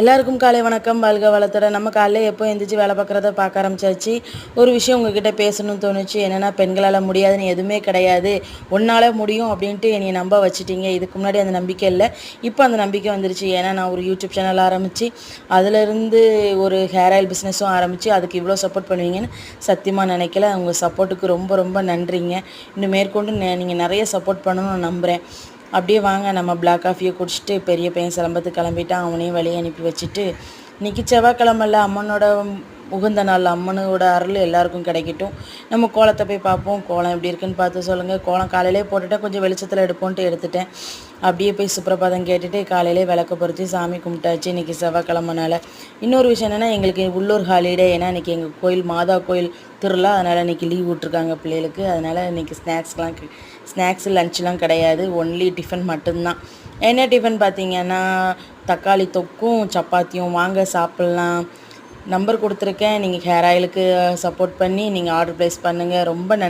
எல்லாருக்கும் காலை வணக்கம். வாழ்க வளத்தோட நம்ம காலையில் எப்போ எழுந்திரிச்சி வேலை பார்க்குறத பார்க்க ஆரம்பிச்சாச்சு. ஒரு விஷயம் உங்ககிட்ட பேசணும்னு தோணுச்சு. என்னென்னா பெண்களால் முடியாதுன்னு எதுவுமே கிடையாது. உன்னால் முடியும் அப்படின்ட்டு என்னை நம்ப வச்சுட்டீங்க. இதுக்கு முன்னாடி அந்த நம்பிக்கை இல்லை. இப்போ அந்த நம்பிக்கை வந்துருச்சு. ஏன்னா நான் ஒரு யூடியூப் சேனல் ஆரம்பித்து அதிலிருந்து ஒரு ஹேர் ஆயில் பிஸ்னஸும் ஆரம்பித்து அதுக்கு இவ்வளோ சப்போர்ட் பண்ணுவீங்கன்னு சத்தியமாக நினைக்கல. உங்கள் சப்போர்ட்டுக்கு ரொம்ப ரொம்ப நன்றிங்க. இன்னும் மேற்கொண்டு நீங்கள் நிறைய சப்போர்ட் பண்ணணும்னு நான் நம்புகிறேன் அப்படியே வாங்க நம்ம பிளாக் காஃபியை குடிச்சிட்டு பெரிய பையன் சிலம்பத்துக்கு கிளம்பிட்டான். அவனையும் வழியை அனுப்பி வச்சுட்டு இன்றைக்கி செவ்வாய்க்கிழமல்ல அம்மனோட உகந்த நாள் அம்மனோட அருள் எல்லாருக்கும் கிடைக்கட்டும். நம்ம கோலத்தை போய் பார்ப்போம். கோலம் எப்படி இருக்குன்னு பார்த்து சொல்லுங்கள் கோலம் காலையிலே போட்டுட்டேன். கொஞ்சம் வெளிச்சத்தில் எடுப்போன்ட்டு எடுத்துட்டேன். அப்படியே போய் சுப்பிரபாதம் கேட்டுட்டு காலையிலே விளக்கு பொறுத்து சாமி கும்பிட்டாச்சு. இன்றைக்கி செவ்வாய்க்கிழமனால. இன்னொரு விஷயம் என்னென்னா எங்களுக்கு உள்ளூர் ஹாலிடே ஏன்னா இன்றைக்கி எங்கள் கோயில் மாதா கோயில் திருவிழா. அதனால் இன்றைக்கி லீவ் விட்ருக்காங்க பிள்ளைகளுக்கு. அதனால் இன்றைக்கி ஸ்நாக்ஸ்லாம் ஸ்நாக்ஸ் லன்ச்லாம் கிடையாது. ஒன்லி டிஃபன் மட்டும்தான். என்ன டிஃபன் பார்த்தீங்கன்னா தக்காளி தொக்கும் சப்பாத்தியும். வாங்க சாப்பிட்லாம். நம்பர் கொடுத்துருக்கேன். நீங்கள் ஹேர் ஆயிலுக்கு சப்போர்ட் பண்ணி நீங்கள் ஆர்டர் ப்ளேஸ் பண்ணுங்கள் ரொம்ப நன்றி.